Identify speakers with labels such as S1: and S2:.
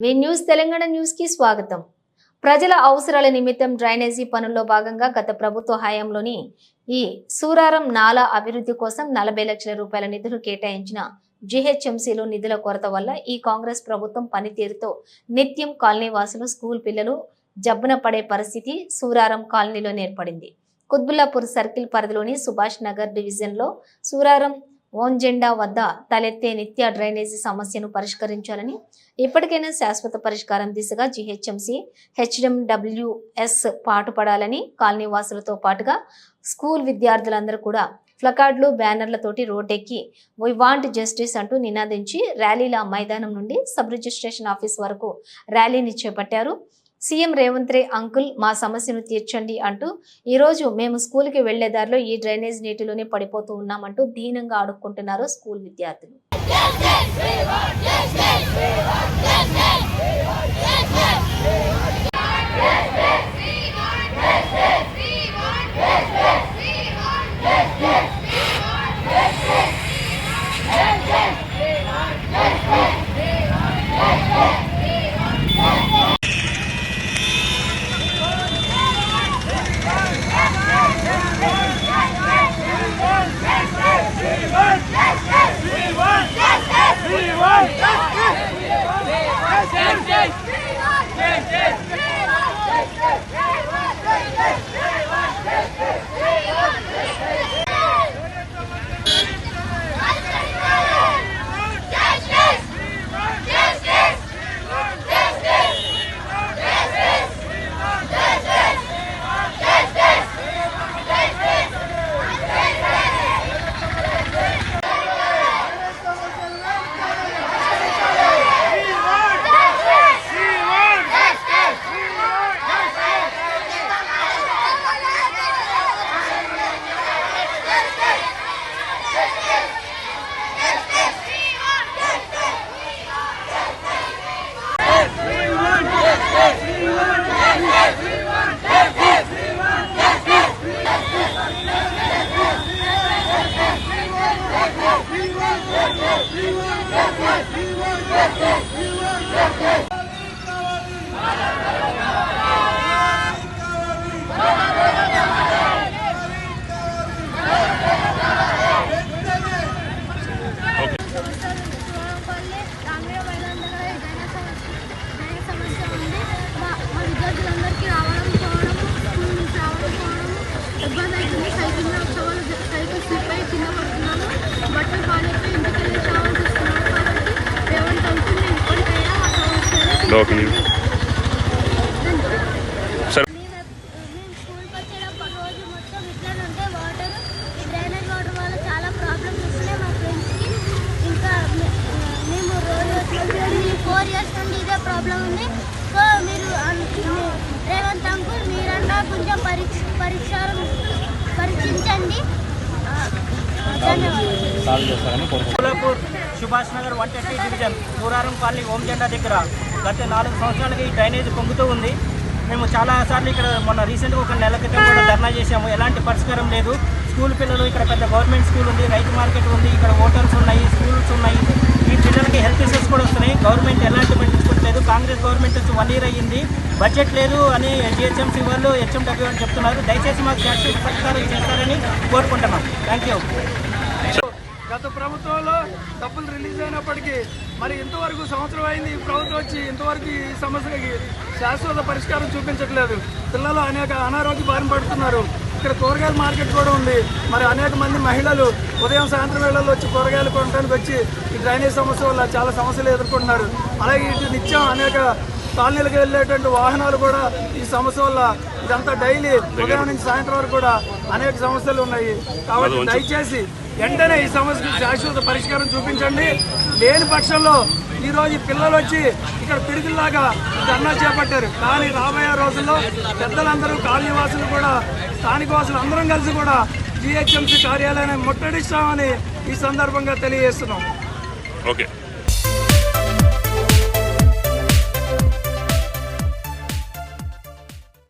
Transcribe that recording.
S1: వి news Telangana న్యూస్కి స్వాగతం. ప్రజల అవసరాల నిమిత్తం డ్రైనేజీ పనుల్లో భాగంగా గత ప్రభుత్వ హయాంలోని ఈ సూరారం నాలా అభివృద్ధి కోసం నలభై లక్షల రూపాయల నిధులు కేటాయించిన జిహెచ్ఎంసీలు నిధుల కొరత వల్ల ఈ కాంగ్రెస్ ప్రభుత్వం పనితీరుతో నిత్యం కాలనీ వాసులు స్కూల్ పిల్లలు జబ్బున పడే పరిస్థితి సూరారం కాలనీలో ఏర్పడింది. కుత్బుల్లాపూర్ సర్కిల్ పరిధిలోని సుభాష్ నగర్ డివిజన్లో సూరారం ఓన్ జెండా వద్ద తలెత్తే నిత్య డ్రైనేజీ సమస్యను పరిష్కరించాలని ఇప్పటికైనా శాశ్వత పరిష్కారం దిశగా జీహెచ్ఎంసీ హెచ్ఎండబ్ల్యూఎస్ పాటుపడాలని కాలనీ వాసులతో పాటుగా స్కూల్ విద్యార్థులందరూ కూడా ప్లకార్డులు బ్యానర్లతోటి రోడ్డెక్కి వై వాంట్ జస్టిస్ అంటూ నినాదించి ర్యాలీల మైదానం నుండి సబ్ రిజిస్ట్రేషన్ ఆఫీస్ వరకు ర్యాలీని చేపట్టారు. సీఎం రేవంత్ రే అంకుల్ మా సమస్యను తీర్చండి అంటూ ఈరోజు మేము స్కూల్కి వెళ్ళే దారిలో ఈ డ్రైనేజ్ నీటిలోనే పడిపోతూ ఉన్నామంటూ దీనంగా అడుక్కుంటున్నారు స్కూల్ విద్యార్థులు.
S2: పల్లె రోజు ఫోర్ ఇయర్స్ నుండి ఇదే ప్రాబ్లం ఉంది. సో మీరు రేవంత్ అంకుల్ మీరన్నా కొంచెం పరీక్ష పరీక్షించండి. ధన్యవాదాలు.
S3: Subhash Nagar one twenty division Dooraram colony ఓం జెండా దగ్గర గత నాలుగు సంవత్సరాలకి ఈ డ్రైనేజ్ పొంగుతూ ఉంది. మేము చాలా సార్లు ఇక్కడ మొన్న రీసెంట్గా ఒక నెల క్రితం కూడా ధర్నా చేశాము. ఎలాంటి పరిష్కారం లేదు. స్కూల్ పిల్లలు ఇక్కడ పెద్ద గవర్నమెంట్ స్కూల్ ఉంది రైతు మార్కెట్ ఉంది ఇక్కడ హోటల్స్ ఉన్నాయి స్కూల్స్ ఉన్నాయి. ఈ పిల్లలకి హెల్త్ ఇష్యూస్ కూడా వస్తున్నాయి. గవర్నమెంట్ ఎలాంటి పట్టించుకోవట్లేదు కాంగ్రెస్ గవర్నమెంట్ వచ్చి వన్ ఇయర్ అయ్యింది. బడ్జెట్ లేదు అని జిహెచ్ఎంసీ వాళ్ళు హెచ్ఎండబ్ల్యూ అని చెప్తున్నారు. దయచేసి మాకు శాశ్వత పరిష్కారం చేస్తారని కోరుకుంటున్నాం. థ్యాంక్ యూ
S4: గత ప్రభుత్వంలో డబ్బులు రిలీజ్ అయినప్పటికీ మరి ఇంతవరకు సంవత్సరం అయింది ఈ ప్రభుత్వం వచ్చి ఇంతవరకు ఈ సమస్యకి శాశ్వత పరిష్కారం చూపించట్లేదు. పిల్లలు అనేక అనారోగ్య బారిన పడుతున్నారు. ఇక్కడ కూరగాయల మార్కెట్ కూడా ఉంది. మరి అనేక మంది మహిళలు ఉదయం సాయంత్రం వేళల్లో వచ్చి కూరగాయలు కొనడానికి వచ్చి ఈ డ్రైనేజ్ సమస్య వల్ల చాలా సమస్యలు ఎదుర్కొంటున్నారు. అలాగే ఇటు నిత్యం అనేక కాలనీలకు వెళ్ళేటువంటి వాహనాలు కూడా ఈ సమస్య వల్ల ఇదంతా డైలీ ఉదయం నుంచి సాయంత్రం వరకు కూడా అనేక సమస్యలు ఉన్నాయి. కాబట్టి దయచేసి వెంటనే ఈ సమస్యకు శాశ్వత పరిష్కారం చూపించండి. లేని పక్షంలో ఈరోజు పిల్లలు వచ్చి ఇక్కడ పిడుగుల్లాగా ధర్నా చేపట్టారు. కానీ రాబోయే రోజుల్లో పెద్దలందరూ కాలనీవాసులు కూడా స్థానిక వాసులు అందరం కలిసి కూడా జిహెచ్ఎంసీ కార్యాలయాన్ని ముట్టడిస్తామని ఈ సందర్భంగా తెలియజేస్తున్నాం.
S5: ఓకే.